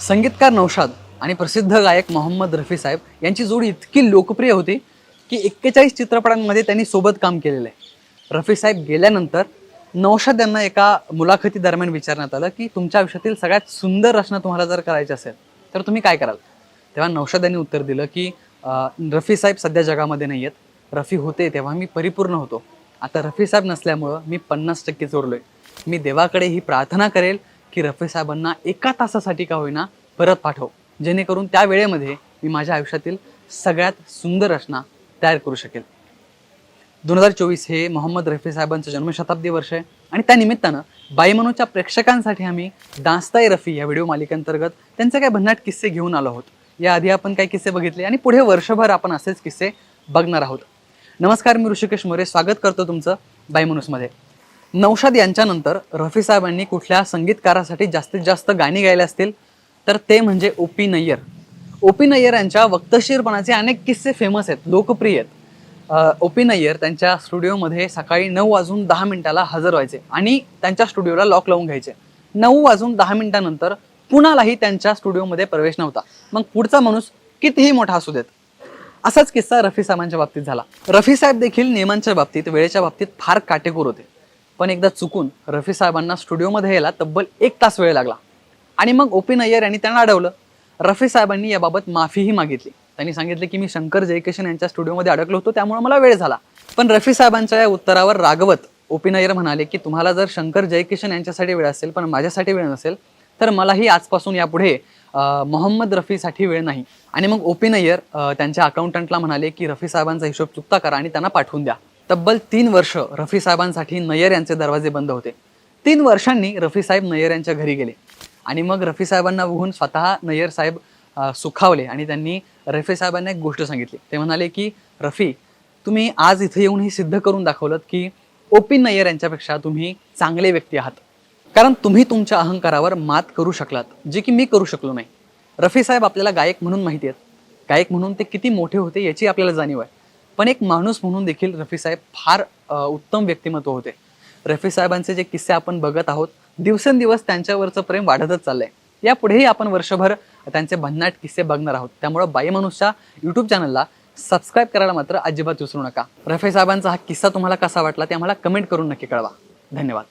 संगीतकार नौशाद आणि प्रसिद्ध गायक मोहम्मद रफी साहेब यांची जोडी इतकी लोकप्रिय होती की एक्केचाळीस चित्रपटांमध्ये त्यांनी सोबत काम केलेलं आहे. रफी साहेब गेल्यानंतर नौशाद यांना एका मुलाखती दरम्यान विचारण्यात आलं की तुमच्या आयुष्यातील सगळ्यात सुंदर रचना तुम्हाला जर करायची असेल तर तुम्ही काय कराल? तेव्हा नौशाद यांनी उत्तर दिलं की रफी साहेब सध्या जगामध्ये नाही आहेत. रफी होते तेव्हा मी परिपूर्ण होतो. आता रफी साहेब नसल्यामुळं मी पन्नास टक्के चोरलो आहे मी देवाकडे ही प्रार्थना करेल की रफे साहेबांना एका तासासाठी का होईना परत पाठव. जेणेकरून त्या वेळेमध्ये मी माझ्या आयुष्यातील सगळ्यात सुंदर रचना तयार करू शकेल. दोन हजार चोवीस हे मोहम्मद रफी साहेबांचं जन्मशताब्दी वर्ष आहे आणि त्या निमित्तानं बाईमनोच्या प्रेक्षकांसाठी आम्ही दास्ताय रफी या व्हिडिओ मालिकेअंतर्गत त्यांचे काही भन्नाट किस्से घेऊन आलो आहोत. याआधी आपण काही किस्से बघितले आणि पुढे वर्षभर आपण असेच किस्से बघणार आहोत. नमस्कार मी ऋषिकेश मोरे. स्वागत करतो तुमचं बाईमनुसमध्ये नौशाद यांच्यानंतर रफी साहेबांनी कुठल्या संगीतकारासाठी जास्तीत जास्त गाणी गायले असतील? तर ते म्हणजे O P Nayyar. O P Nayyar यांच्या वक्तशीरपणाचे अनेक किस्से फेमस आहेत लोकप्रिय आहेत. ओ पी नय्यर त्यांच्या स्टुडिओमध्ये सकाळी नऊ वाजून दहा मिनिटाला हजर व्हायचे आणि त्यांच्या स्टुडिओला लॉक लावून घ्यायचे. नऊ वाजून दहा मिनिटानंतर कुणालाही त्यांच्या स्टुडिओमध्ये प्रवेश नव्हता. मग पुढचा माणूस कितीही मोठा असू देत. असाच किस्सा रफी साहेबांच्या बाबतीत झाला. रफी साहेब देखील नियमांच्या बाबतीत वेळेच्या बाबतीत फार काटेकोर होते. पण एकदा चुकून रफी साहेबांना स्टुडिओमध्ये यायला तब्बल एक तास वेळ लागला. आणि मग ओपी नय्यर यांनी त्यांना अडवलं. रफी साहेबांनी याबाबत माफीही मागितली. त्यांनी सांगितले की मी शंकर जयकिशन यांच्या स्टुडिओमध्ये अडकलो होतो त्यामुळे मला वेळ झाला. पण रफी साहेबांच्या या उत्तरावर रागवत ओपी नय्यर म्हणाले की तुम्हाला जर शंकर जयकिशन यांच्यासाठी वेळ असेल पण माझ्यासाठी वेळ नसेल तर मलाही आजपासून यापुढे मोहम्मद रफीसाठी वेळ नाही. आणि मग ओपी नय्यर त्यांच्या अकाउंटंटला म्हणाले की रफी साहेबांचा हिशोब चुकता करा आणि त्यांना पाठवून द्या. तब्बल तीन वर्ष रफी साहेबांसाठी नय्यर यांचे दरवाजे बंद होते. तीन वर्षांनी रफी साहेब नय्यर यांच्या घरी गेले. आणि मग रफी साहेबांना बघून स्वतः नय्यर साहेब सुखावले आणि त्यांनी रफी साहेबांना एक गोष्ट सांगितली. ते म्हणाले की रफी तुम्ही आज इथे येऊन हे सिद्ध करून दाखवलं की ओपी नय्यर यांच्यापेक्षा तुम्ही चांगले व्यक्ती आहात. कारण तुम्ही तुमच्या अहंकारावर मात करू शकलात जे की मी करू शकलो नाही. रफी साहेब आपल्याला गायक म्हणून माहिती आहेत. गायक म्हणून ते किती मोठे होते याची आपल्याला जाणीव आहे. पण एक माणूस म्हणून देखील रफी साहेब फार उत्तम व्यक्तिमत्व होते. रफी साहेबांचे जे किस्से आपण बघत आहोत दिवसेंदिवस त्यांच्यावरचं प्रेम वाढतच चाललंय. यापुढेही आपण वर्षभर त्यांचे भन्नाट किस्से बघणार आहोत. त्यामुळं बाई माणूसच्या युट्यूब चॅनलला सबस्क्राईब करायला मात्र अजिबात विसरू नका. रफी साहेबांचा हा किस्सा तुम्हाला कसा वाटला ते आम्हाला कमेंट करून नक्की कळवा. धन्यवाद.